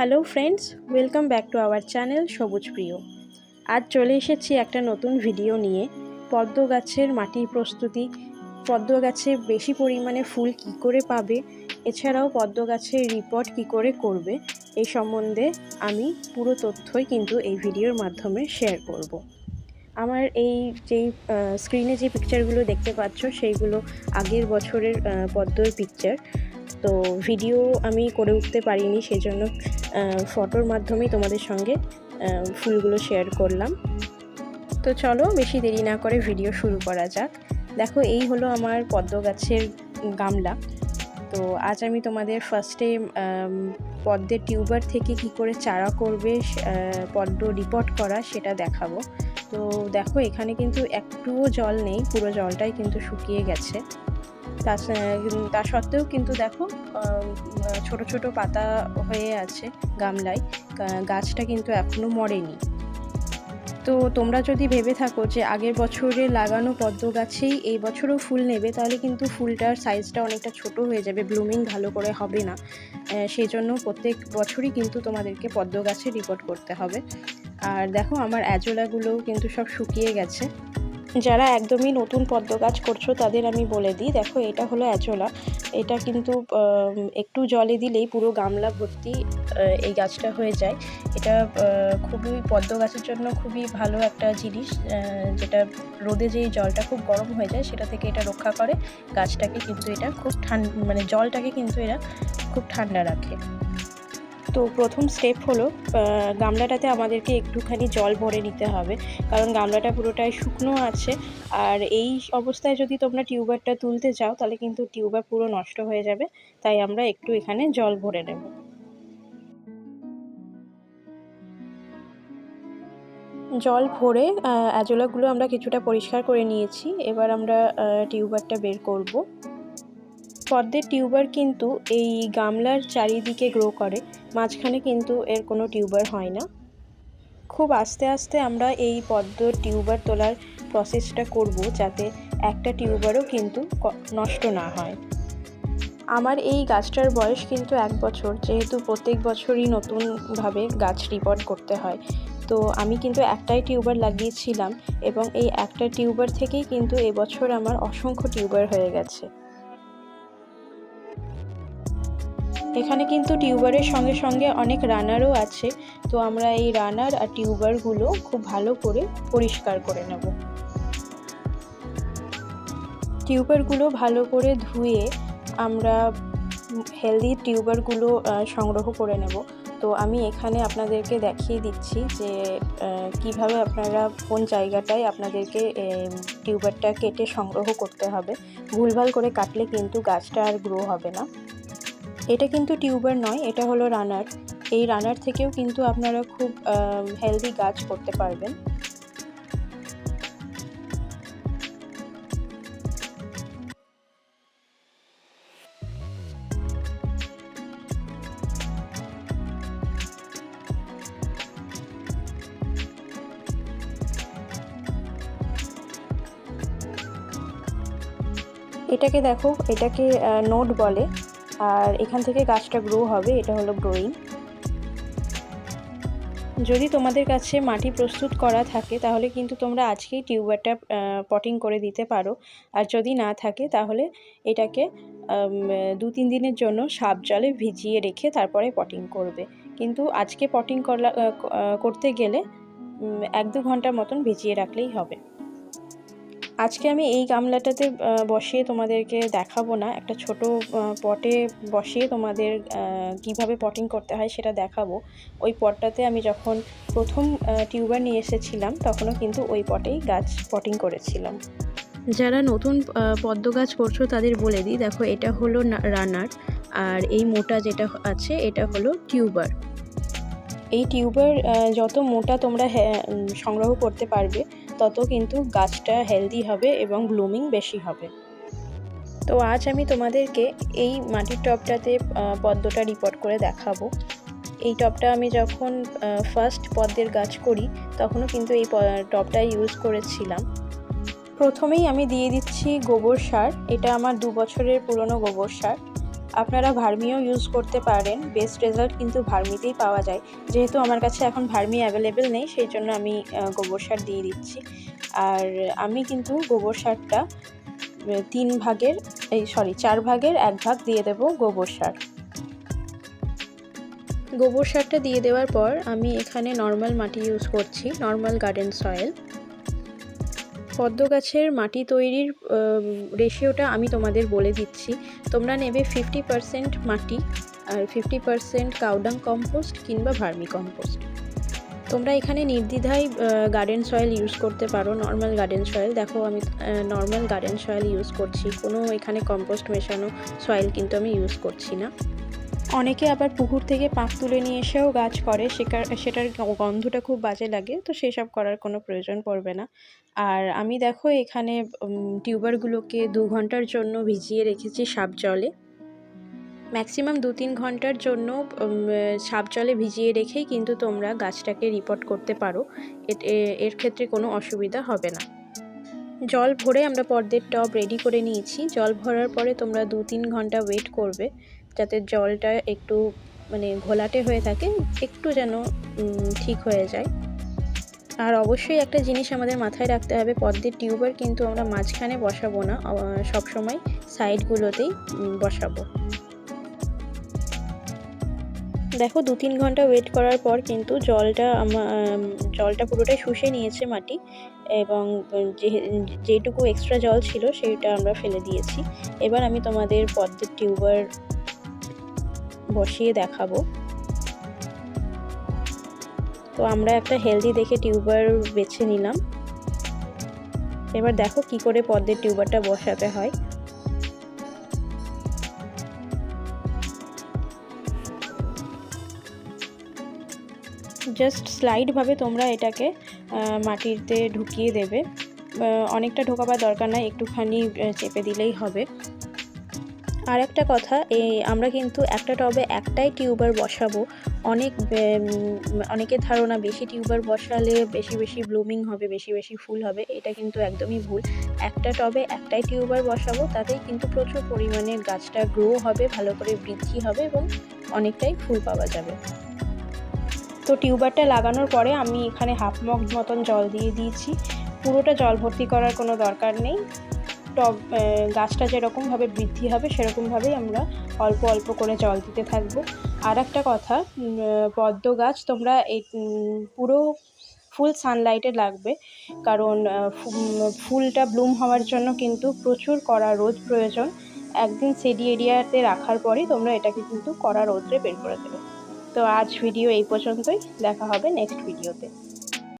Hello friends welcome back to our channel সবুজ প্রিয় আজ চলে এসেছি একটা নতুন ভিডিও নিয়ে। পদ্ম গাছের মাটির প্রস্তুতি। পদ্ম গাছে বেশি পরিমাণে ফুল কি করে পাবে? এছাড়াও পদ্ম গাছের রিপোর্ট কি করে করবে? এই সম্বন্ধে আমি পুরো তথ্যই কিন্তু এই ভিডিওর মাধ্যমে শেয়ার করব। আমার এই যেই স্ক্রিনে যে পিকচারগুলো দেখতে পাচ্ছ, সেইগুলো আগের বছরের পদ্মর পিকচার তো ভিডিও আমি করে উঠতে পারিনি, সেজন্য ফটোর মাধ্যমেই তোমাদের সঙ্গে ফুলগুলো শেয়ার করলাম। তো চলো, বেশি দেরি না করে ভিডিও শুরু করা যাক। দেখো, এই হলো আমার পদ্ম গাছের গামলা। তো আজ আমি তোমাদের ফার্স্টে পদ্মের টিউবার থেকে কি করে চারা করবে পদ্ম রিপোর্ট করা, সেটা দেখাবো। তো দেখো, এখানে কিন্তু একটুও জল নেই, পুরো জলটাই কিন্তু শুকিয়ে গেছে। তা সত্ত্বেও কিন্তু দেখো ছোট ছোট পাতা হয়ে আছে গামলায় গাছটা কিন্তু এখনও মরেনি। তো তোমরা যদি ভেবে থাকো যে আগের বছরে লাগানো পদ্ম গাছেই এই বছরও ফুল নেবে, তাহলে কিন্তু ফুলটার সাইজটা অনেকটা ছোট হয়ে যাবে ব্লুমিং ভালো করে হবে না। সেই জন্য প্রত্যেক বছরই কিন্তু তোমাদেরকে পদ্ম গাছে রিপোর্ট করতে হবে। আর দেখো, আমার অ্যাজোলাগুলোও কিন্তু সব শুকিয়ে গেছে। যারা একদমই নতুন পদ্ম গাছ করছ, তাদের আমি বলে দিই। দেখো, এটা হলো অ্যাজোলা এটা কিন্তু একটু জলে দিলেই পুরো গামলা ভর্তি এই গাছটা হয়ে যায়। এটা খুবই পদ্ম গাছের জন্য খুবই ভালো একটা জিনিস যেটা রোদে যেই জলটা খুব গরম হয়ে যায়, সেটা থেকে এটা রক্ষা করে। গাছটাকে কিন্তু এটা খুব ঠান্ডা মানে জলটাকে কিন্তু এরা খুব ঠান্ডা রাখে। তো প্রথম স্টেপ হলো গামলাটাতে আমাদেরকে একটুখানি জল ভরে নিতে হবে। কারণ গামলাটা পুরোটাই শুকনো আছে। আর এই অবস্থায় যদি তোমরা টিউবারটা তুলতে চাও, তাহলে কিন্তু টিউবার পুরো নষ্ট হয়ে যাবে। তাই আমরা একটু এখানে জল ভরে নেব। জল ভরে অ্যাজোলাগুলো আমরা কিছুটা পরিষ্কার করে নিয়েছি। এবার আমরা টিউবারটা বের করব। পদ্মের টিউবার কিন্তু এই গামলার চারিদিকে গ্রো করে, মাঝখানে কিন্তু এর কোনো টিউবার হয় না। খুব আস্তে আস্তে আমরা এই পদ্ম টিউবার তোলার প্রসেসটা করব যাতে একটা টিউবারও কিন্তু নষ্ট না হয়। আমার এই গাছটার বয়স কিন্তু এক বছর, যেহেতু প্রত্যেক বছরই নতুনভাবে গাছ রিপোর্ট করতে হয়। তো আমি কিন্তু একটাই টিউবার লাগিয়েছিলাম এবং এই একটা টিউবার থেকেই কিন্তু এবছর আমার অসংখ্য টিউবার হয়ে গেছে। এখানে কিন্তু টিউবারের সঙ্গে সঙ্গে অনেক রানারও আছে। তো আমরা এই রানার আর টিউবারগুলো খুব ভালো করে পরিষ্কার করে নেব। টিউবারগুলো ভালো করে ধুয়ে আমরা হেলদি টিউবারগুলো সংগ্রহ করে নেব। তো আমি এখানে আপনাদেরকে দেখিয়ে দিচ্ছি যে কীভাবে আপনারা কোন জায়গাটায় আপনাদেরকে টিউবারটা কেটে সংগ্রহ করতে হবে। ভুলভাল করে কাটলে কিন্তু গাছটা আর গ্রো হবে না। এটা কিন্তু টিউবার নয়, এটা হলো রানার। এই রানার থেকেও কিন্তু আপনারা খুব হেলদি গাছ করতে পারবেন। এটাকে দেখো, এটাকে নোট বলে। আর এখান থেকে গাছটা গ্রো হবে, এটা হলো গ্রোয়িং যদি তোমাদের কাছে মাটি প্রস্তুত করা থাকে, তাহলে কিন্তু তোমরা আজকেই টিউবারটা পটিং করে দিতে পারো। আর যদি না থাকে, তাহলে এটাকে দু তিন দিনের জন্য সাপ জলে ভিজিয়ে রেখে তারপরে পটিং করবে। কিন্তু আজকে পটিং করলা করতে গেলে এক দু ঘণ্টার মতন ভিজিয়ে রাখলেই হবে। আজকে আমি এই গামলাটাতে বসিয়ে তোমাদেরকে দেখাবো না। একটা ছোট পটে বসিয়ে তোমাদের কীভাবে পটিং করতে হয় সেটা দেখাবো। ওই পটটাতে আমি যখন প্রথম টিউবার নিয়ে এসেছিলাম তখনও কিন্তু ওই পটেই গাছ পটিং করেছিলাম। যারা নতুন পদ্ম গাছ করছ তাদের বলে দিই দেখো এটা হলো রানার আর এই মোটা যেটা আছে এটা হলো টিউবার এই টিউবার যত মোটা তোমরা হ্যা- সংগ্রহ করতে পারবে তত কিন্তু গাছটা হেলদি হবে এবং ব্লুমিং বেশি হবে। তো আজ আমি তোমাদেরকে এই মাটির টবটাতে পদ্মটা রিপোর্ট করে দেখাবো। এই টবটা আমি যখন ফার্স্ট পদ্মের গাছ করি, তখনও কিন্তু এই টবটা ইউজ করেছিলাম। প্রথমেই আমি দিয়ে দিচ্ছি গোবর সার, এটা আমার দু বছরের পুরনো গোবর সার। আপনারা ভার্মিও ইউজ করতে পারেন। বেস্ট রেজাল্ট কিন্তু ভার্মিতেই পাওয়া যায়। যেহেতু আমার কাছে এখন ভার্মি অ্যাভেলেবেল নেই সেই জন্য আমি গোবর সার দিয়ে দিচ্ছি। আর আমি কিন্তু গোবর সারটা তিন ভাগের, এই সরি চার ভাগের এক ভাগ দিয়ে দেব গোবর সার। গোবর সারটা দিয়ে দেওয়ার পর আমি এখানে নর্মাল মাটি ইউজ করছি নর্মাল গার্ডেন সয়েল পদ্ম গাছের মাটি তৈরির রেশিওটা আমি তোমাদের বলে দিচ্ছি। তোমরা নেবে ফিফটি পারসেন্ট মাটি আর fifty percent cow dung compost কিংবা ভার্মি কম্পোস্ট তোমরা এখানে নির্দ্বিধায় গার্ডেন সয়েল ইউজ করতে পারো নর্মাল গার্ডেন সয়েল দেখো আমি নর্মাল গার্ডেন সয়েল ইউজ করছি, কোনো এখানে কম্পোস্ট মেশানো সয়েল কিন্তু আমি ইউজ করছি না। অনেকে আবার পুকুর থেকে পাঁক তুলে নিয়ে এসেও গাছ করে সেটার গন্ধটা খুব বাজে লাগে, তো সেসব করার কোনো প্রয়োজন পড়বে না। আর আমি দেখো এখানে টিউবারগুলোকে দু ঘণ্টার জন্য ভিজিয়ে রেখেছি সাপ জলে। ম্যাক্সিমাম দু তিন ঘণ্টার জন্য সাপ জলে ভিজিয়ে রেখেই কিন্তু তোমরা গাছটাকে রিপোর্ট করতে পারো। এর ক্ষেত্রে কোনো অসুবিধা হবে না। জল ভরে আমরা পর্দের টব রেডি করে নিয়েছি। জল ভরার পরে তোমরা দু তিন ঘণ্টা ওয়েট করবে। যাতে জলটা একটু মানে ঘোলাটে হয়ে থাকে, একটু যেন ঠিক হয়ে যায়। আর অবশ্যই একটা জিনিস আমাদের মাথায় রাখতে হবে, পদ্মের টিউবার কিন্তু আমরা মাঝখানে বসাবো না সবসময় সাইডগুলোতেই বসাবো। দেখো, দু তিন ঘণ্টা ওয়েট করার পর কিন্তু জলটা জলটা পুরোটাই শুষে নিয়েছে মাটি এবং যেটুকু এক্সট্রা জল ছিল সেইটা আমরা ফেলে দিয়েছি। এবার আমি তোমাদের পদ্মের টিউবার বসিয়ে দেখাবো। তো আমরা একটা হেলদি দেখে টিউবার বেছে নিলাম। এবার দেখো কি করে পদ্মের টিউবারটা বসাতে হয়। জাস্ট স্লাইডভাবে তোমরা এটাকে মাটিতে ঢুকিয়ে দেবে। অনেকটা ঢোকাবার দরকার নাই, একটুখানি চেপে দিলেই হবে। আর একটা কথা, এই আমরা কিন্তু একটা টবে একটাই টিউবার বসাবো। অনেক অনেকের ধারণা বেশি টিউবার বসালে বেশি বেশি ব্লুমিং হবে, বেশি বেশি ফুল হবে, এটা কিন্তু একদমই ভুল। একটা টবে একটাই টিউবার বসাবো, তাতেই কিন্তু প্রচুর পরিমাণে গাছটা গ্রো হবে, ভালো করে বৃদ্ধি হবে এবং অনেকটাই ফুল পাওয়া যাবে। তো টিউবারটা লাগানোর পরে আমি এখানে হাফ মগ মতন জল দিয়ে দিয়েছি। পুরোটা জল ভর্তি করার কোনো দরকার নেই। টব গাছটা যেরকমভাবে বৃদ্ধি হবে, সেরকমভাবেই আমরা অল্প অল্প করে জল দিতে থাকব। আর একটা কথা পদ্ম গাছ তোমরা এই পুরো ফুল সানলাইটে লাগবে। কারণ ফুলটা ব্লুম হওয়ার জন্য কিন্তু প্রচুর কড়া রোদ প্রয়োজন। একদিন সেডি এরিয়াতে রাখার পরেই তোমরা এটাকে কিন্তু কড়া রোদ্রে বের করে দেবে। তো আজ ভিডিও এই পর্যন্তই। দেখা হবে নেক্সট ভিডিওতে।